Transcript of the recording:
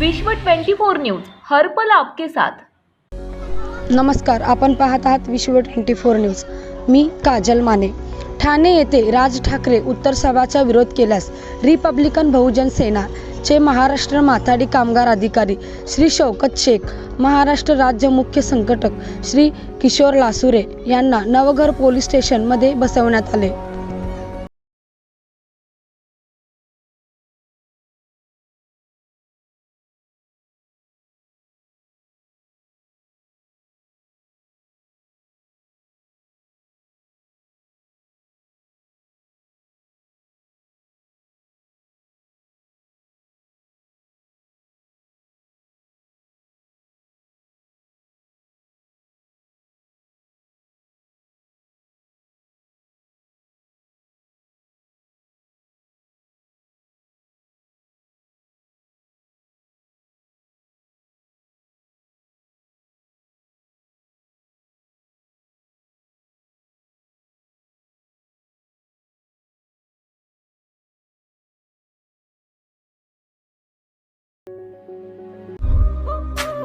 विश्व 24 न्यूज हर्पल आपके साथ. नमस्कार आपण पाहत आहात विश्व ट्वेंटी फोर न्यूज. मी काजल माने. ठाणे येथे राज ठाकरे उत्तर सभाचा विरोध केल्यास रिपब्लिकन बहुजन सेना चे महाराष्ट्र माथाडी कामगार अधिकारी श्री शौकत शेख महाराष्ट्र राज्य मुख्य संघटक श्री किशोर लासुरे यांना नवघर पोलीस स्टेशनमध्ये बसवण्यात आले.